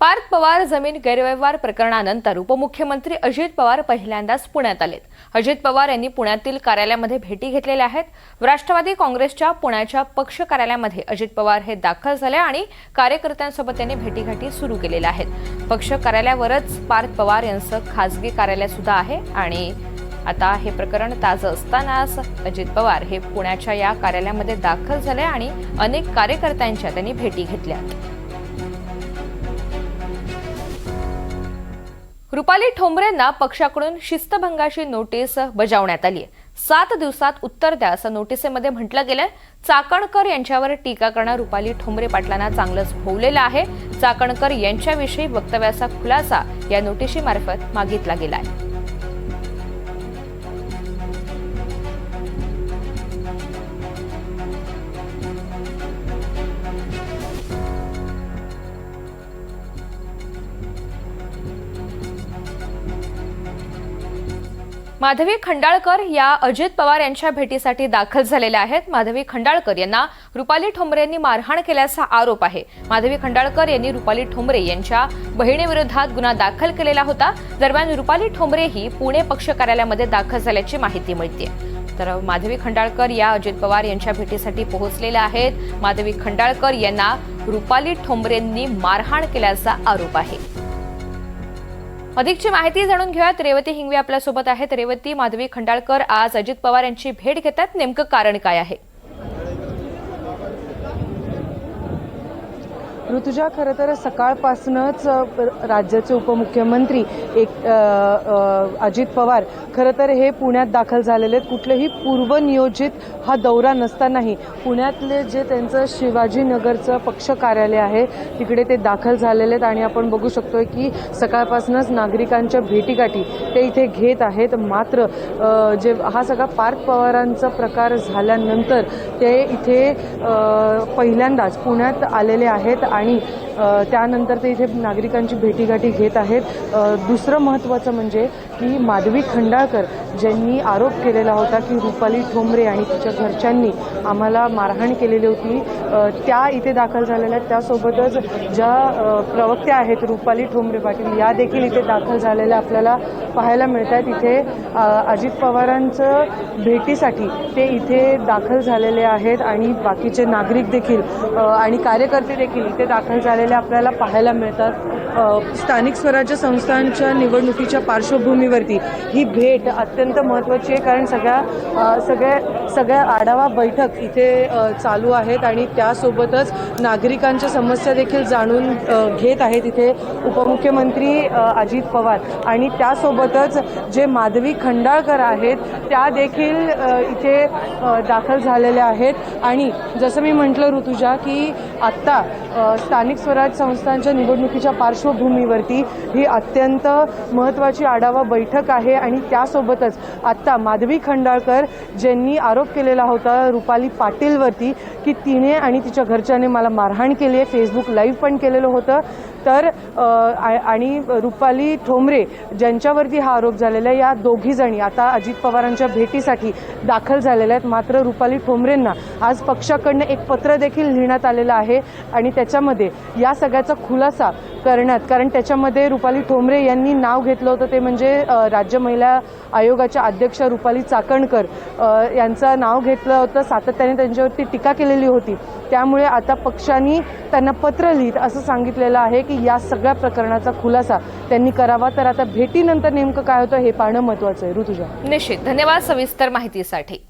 पार्थ पवार जमीन गैरव्यवहार प्रकरणानंतर उपमुख्यमंत्री अजित पवार पहिल्यांदाच पुण्यात आलेत. अजित पवार यांनी पुण्यातील कार्यालयामध्ये भेटी घेतलेल्या आहेत. राष्ट्रवादी काँग्रेसच्या पुण्याच्या पक्ष कार्यालयामध्ये अजित पवार हे दाखल झाले आणि कार्यकर्त्यांसोबत त्यांनी भेटीगाठी सुरू केलेल्या आहेत. पक्ष कार्यालयावरच पार्थ पवार यांचं खासगी कार्यालय सुद्धा आहे आणि आता हे प्रकरण ताजं असतानाच अजित पवार हे पुण्याच्या या कार्यालयामध्ये दाखल झाले आणि अनेक कार्यकर्त्यांच्या त्यांनी भेटी घेतल्या. रुपाली ठोंबरेंना पक्षाकडून शिस्तभंगाची नोटीस बजावण्यात आली आहे. सात दिवसात उत्तर द्या असं नोटिसेमध्ये म्हटलं गेलंय. चाकणकर यांच्यावर टीका करणं रुपाली ठोंबरे पाटलांना चांगलंच भोवलेलं आहे. चाकणकर यांच्याविषयी वक्तव्याचा खुलासा या नोटिशीमार्फत मागितला गेला आहे माधवी खंडाळकर या अजित पवार यांच्या भेटीसाठी दाखल झालेल्या आहेत. माधवी खंडाळकर यांना रुपाली ठोंबरे यांनी मारहाण केल्याचा आरोप आहे. माधवी खंडाळकर यांनी रुपाली ठोंबरे यांच्या बहिणीविरोधात गुन्हा दाखल केलेला होता. दरम्यान रुपाली ठोंबरे ही पुणे पक्ष कार्यालयामध्ये दाखल झाल्याची माहिती मिळते. तर माधवी खंडाळकर या अजित पवार यांच्या भेटीसाठी पोहोचलेल्या आहेत. माधवी खंडाळकर यांना रुपाली ठोंबरेंनी मारहाण केल्याचा आरोप आहे. अधिकची माहिती जाणून घेऊयात. रेवती हिंगवे आपल्यासोबत आहेत. रेवती माधवी खंडाळकर आज अजित पवार यांची भेट घेतात. नेमकं कारण काय आहे? ऋतुजा खरं तर सकाळपासूनच राज्याचे उपमुख्यमंत्री एक अजित पवार खरं तर हे पुण्यात दाखल झालेले आहेत. कुठलेही पूर्वनियोजित हा दौरा नसतानाही पुण्यातले जे त्यांचं शिवाजीनगरचं पक्ष कार्यालय आहे तिकडे ते दाखल झालेले आहेत. आणि आपण बघू शकतोय की सकाळपासूनच नागरिकांच्या भेटीगाठी ते इथे घेत आहेत. मात्र जे हा सगळा पार्थ पवारांचा प्रकार झाल्यानंतर ते इथे पहिल्यांदाच पुण्यात आलेले आहेत. आणि त्यानंतर ते इथे नागरिकांची भेटीगाठी घेत आहेत. दुसरं महत्त्वाचं म्हणजे की माधवी खंडाळकर ज्यांनी आरोप केलेला होता की रुपाली ठोंबरे आणि तिच्या घरच्यांनी आम्हाला मारहाण केलेली होती त्या इथे दाखल झालेल्या आहेत. त्यासोबतच ज्या प्रवक्त्या आहेत रुपाली ठोंबरे पाटील या देखील इथे दाखल झालेल्या आपल्याला पाहायला मिळत आहेत. इथे अजित पवारांचं भेटीसाठी ते इथे दाखल झालेले आहेत आणि बाकीचे नागरिक देखील आणि कार्यकर्ते देखील इथे दाखल झालेले आपल्याला पाहायला मिळतात. स्थानिक स्वराज्य संस्थांच्या निवडणुकीच्या पार्श्वभूमीवरती ही भेट अत्यंत महत्त्वाची आहे. कारण सगळ्या सगळ्या सगळ्या आढावा बैठक इथे चालू आहेत आणि त्यासोबतच नागरिकांच्या समस्या देखील जाणून घेत आहेत इथे उपमुख्यमंत्री अजित पवार. आणि त्यासोबतच जे माधवी खंडाळकर आहेत त्या देखील इथे दाखल झालेल्या आहेत. आणि जसं मी म्हटलं ऋतुजा की आत्ता स्थानिक स्वराज संस्थांच्या निवडणुकीच्या पार्श्व पार्श्वभूमीवरती ही अत्यंत महत्त्वाची आढावा बैठक आहे आणि त्यासोबतच आत्ता माधवी खंडाळकर ज्यांनी आरोप केलेला होता रुपाली पाटीलवरती की तिने आणि तिच्या घरच्याने मला मारहाण केली आहे फेसबुक लाईव्ह पण केलेलं होतं. तर आणि रुपाली ठोंबरे ज्यांच्यावरती हा आरोप झालेला आहे या दोघी जणी आता अजित पवारांच्या भेटीसाठी दाखल झालेल्या आहेत. मात्र रुपाली ठोंबरेंना आज पक्षाकडनं एक पत्र देखील लिहिण्यात आलेलं आहे आणि त्याच्यामध्ये या सगळ्याचा खुलासा करण्यात. कारण त्याच्यामध्ये रुपाली ठोंबरे यांनी नाव घेतलं होतं ते म्हणजे राज्य महिला आयोगाच्या अध्यक्ष रुपाली चाकणकर यांचं नाव घेतलं होतं सातत्याने त्यांच्यावरती टीका केलेली होती. त्यामुळे आता पक्षांनी त्यांना पत्र लिहित असं सांगितलेलं आहे की या सगळ्या प्रकरणाचा खुलासा त्यांनी करावा. तर आता भेटीनंतर नेमकं काय होतं हे पाहणं महत्त्वाचं आहे. ऋतुजा. निश्चित. धन्यवाद सविस्तर माहितीसाठी.